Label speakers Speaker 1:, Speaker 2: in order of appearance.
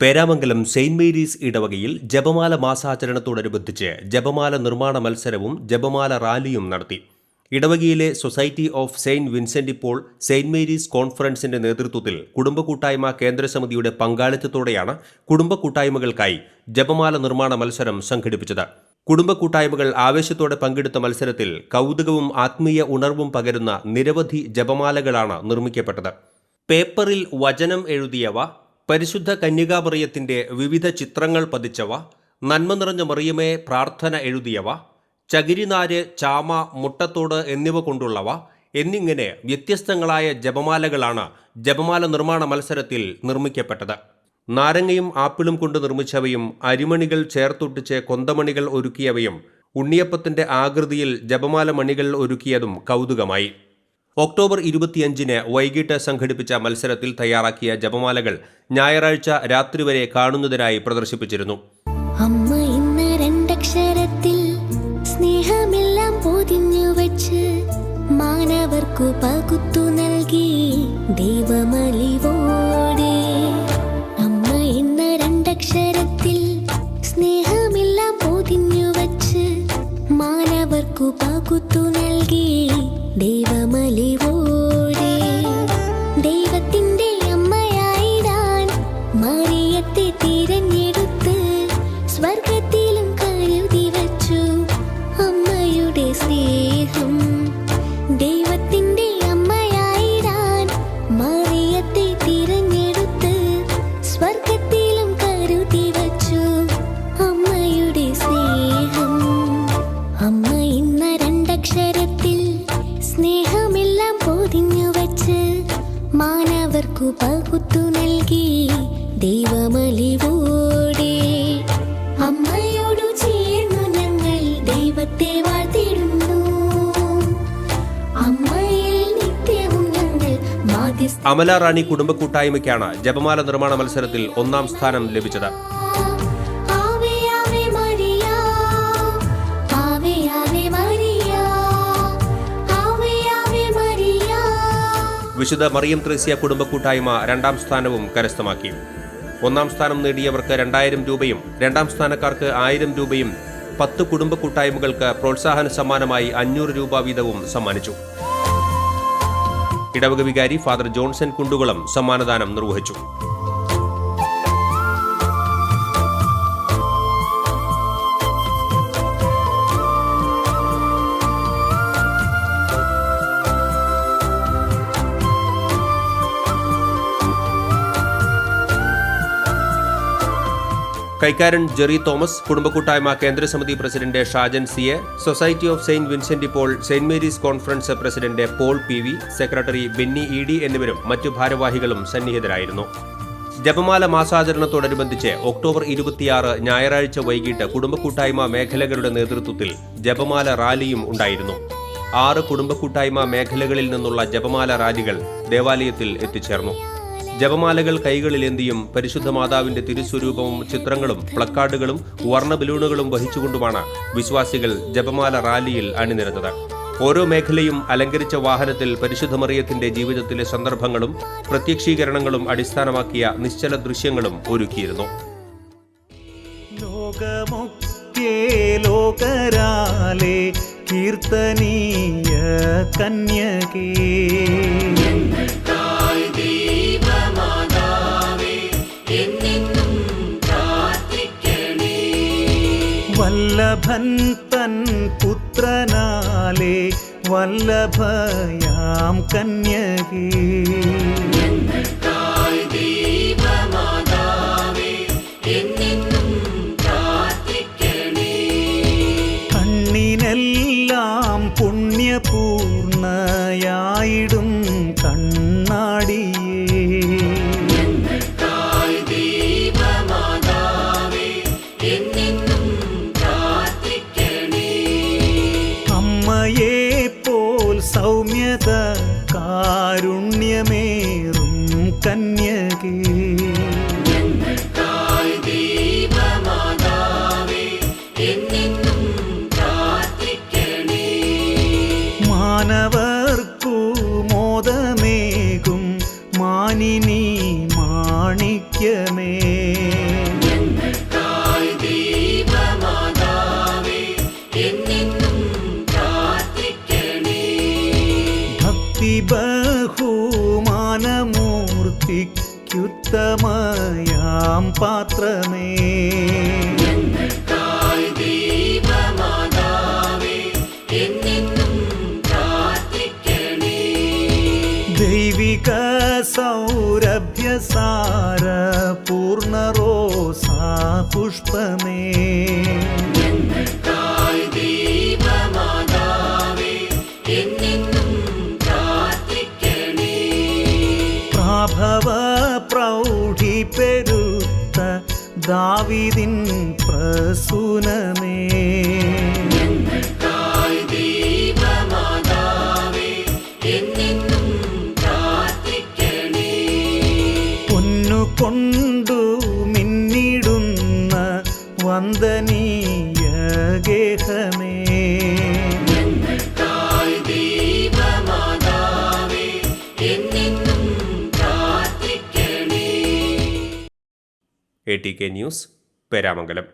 Speaker 1: Peramangalam Saint Mary's ഇടവകയിൽ ജപമാല മാസാചരണത്തോടനുബന്ധിച്ച് ജപമാല നിർമ്മാണ മത്സരവും ജപമാല റാലിയും നടത്തി. ഇടവകയിലെ സൊസൈറ്റി ഓഫ് സെയിന്റ് വിൻസെന്റ് ഇപ്പോൾ സെയിന്റ് മേരീസ് കോൺഫറൻസിന്റെ നേതൃത്വത്തിൽ കുടുംബ കൂട്ടായ്മ കേന്ദ്രസമിതിയുടെ പങ്കാളിത്തത്തോടെയാണ് കുടുംബ കൂട്ടായ്മകൾക്കായി ജപമാല നിർമ്മാണ മത്സരം സംഘടിപ്പിച്ചത്. കുടുംബ കൂട്ടായ്മകൾ ആവേശത്തോടെ പങ്കെടുത്ത മത്സരത്തിൽ കൗതുകവും ആത്മീയ ഉണർവും പകരുന്ന നിരവധി ജപമാലകളാണ് നിർമ്മിക്കപ്പെട്ടത്. പേപ്പറിൽ വചനം എഴുതിയവ പരിശുദ്ധ കന്യകാമറിയത്തിന്റെ വിവിധ ചിത്രങ്ങൾ പതിച്ചവ നന്മ നിറഞ്ഞ മറിയമേ പ്രാർത്ഥന എഴുതിയവ ചകിരിനാര് ചാമ മുട്ടത്തോട് എന്നിവ കൊണ്ടുള്ളവ എന്നിങ്ങനെ വ്യത്യസ്തങ്ങളായ ജപമാലകളാണ് ജപമാല നിർമ്മാണ മത്സരത്തിൽ നിർമ്മിക്കപ്പെട്ടത്. നാരങ്ങയും ആപ്പിളും കൊണ്ട് നിർമ്മിച്ചവയും അരിമണികൾ ചേർത്തൊട്ടിച്ച് കൊന്തമണികൾ ഒരുക്കിയവയും ഉണ്ണിയപ്പത്തിന്റെ ആകൃതിയിൽ ജപമാല മണികൾ ഒരുക്കിയതും കൗതുകമായി. ഒക്ടോബർ ഇരുപത്തിയഞ്ചിന് വൈകിട്ട് സംഘടിപ്പിച്ച മത്സരത്തിൽ തയ്യാറാക്കിയ ജപമാലകൾ ഞായറാഴ്ച രാത്രി വരെ കാണുന്നതിനായി പ്രദർശിപ്പിച്ചിരുന്നു.
Speaker 2: അമ്മ ഇന്ന രണ്ടക്ഷരത്തിൽ സ്നേഹമെല്ലാം പൊതിഞ്ഞു വച്ച് മാനവർക്കു പകുത്തു നൽകി ദൈവമലിവോടെ നൽകി ചേർന്നു ഞങ്ങൾ ദൈവത്തെ അമ്മയിൽ
Speaker 1: അമല റാണി കുടുംബ കൂട്ടായ്മയ്ക്കാണ് ജപമാല നിർമ്മാണ മത്സരത്തിൽ ഒന്നാം സ്ഥാനം ലഭിച്ചത്. വിശുദ്ധ മറിയം ത്രേസ്യ കുടുംബ കൂട്ടായ്മ രണ്ടാം സ്ഥാനവും കരസ്ഥമാക്കി. ഒന്നാം സ്ഥാനം നേടിയവർക്ക് രണ്ടായിരം രൂപയും രണ്ടാം സ്ഥാനക്കാർക്ക് ആയിരം രൂപയും പത്ത് കുടുംബ കൂട്ടായ്മകൾക്ക് പ്രോത്സാഹന സമ്മാനമായി അഞ്ഞൂറ് രൂപ വീതവും സമ്മാനിച്ചു. ഇടവക വികാരി ഫാദർ ജോൺസൺ കുണ്ടുകുളം സമ്മാനദാനം നിർവഹിച്ചു. കൈക്കാരൻ ജെറി തോമസ് കുടുംബക്കൂട്ടായ്മ കേന്ദ്രസമിതി പ്രസിഡന്റ് ഷാജൻ സിയെ society of Saint Vincent Paul Saint Mary's conference president Paul P V secretary Benny E D എന്നിവരും മറ്റു ഭാരവാഹികളും സന്നിഹിതരായിരുന്നു. ജപമാല മാസാചരണത്തോടനുബന്ധിച്ച് ഒക്ടോബർ ഇരുപത്തിയാറ് ഞായറാഴ്ച വൈകിട്ട് കുടുംബക്കൂട്ടായ്മ മേഖലകളുടെ നേതൃത്വത്തിൽ ജപമാല റാലിയും ഉണ്ടായിരുന്നു. ആറ് കുടുംബക്കൂട്ടായ്മ മേഖലകളിൽ നിന്നുള്ള ജപമാല റാലികൾ ദേവാലയത്തിൽ എത്തിച്ചേർന്നു. ജപമാലകൾ കൈകളിലേന്തിയും പരിശുദ്ധ മാതാവിന്റെ തിരുസ്വരൂപവും ചിത്രങ്ങളും പ്ലക്കാർഡുകളും വർണ ബലൂണുകളും വഹിച്ചുകൊണ്ടുമാണ് വിശ്വാസികൾ ജപമാല റാലിയിൽ അണിനിരന്നത്. ഓരോ മേഖലയും അലങ്കരിച്ച വാഹനത്തിൽ പരിശുദ്ധ മറിയത്തിന്റെ ജീവിതത്തിലെ സന്ദർഭങ്ങളും പ്രത്യക്ഷീകരണങ്ങളും അടിസ്ഥാനമാക്കിയ നിശ്ചല ദൃശ്യങ്ങളും ഒരുക്കിയിരുന്നു.
Speaker 3: ലോകരാലെ കീർത്തനീയ കന്യകേ. வல்லபன் தன் புத்திரனாலே வல்லபயாம் கன்யகே கண்ணினெல்லாம் புண்ணிய பூர்ணயாயிடும் கண்ணாடி ಧನ್ಯ കൃപാം പാത്രമേ. ദൈവിക സൗരഭ്യസാര പൂർണറോസാ പുഷ്പമേ. പെരുത്ത ദാവിദിൻ പ്രസൂനമേ. കൊണ്ടു മിന്നിടുന്ന വന്ദനീയ ഗേഹമേ.
Speaker 1: A T K news Peramangalam.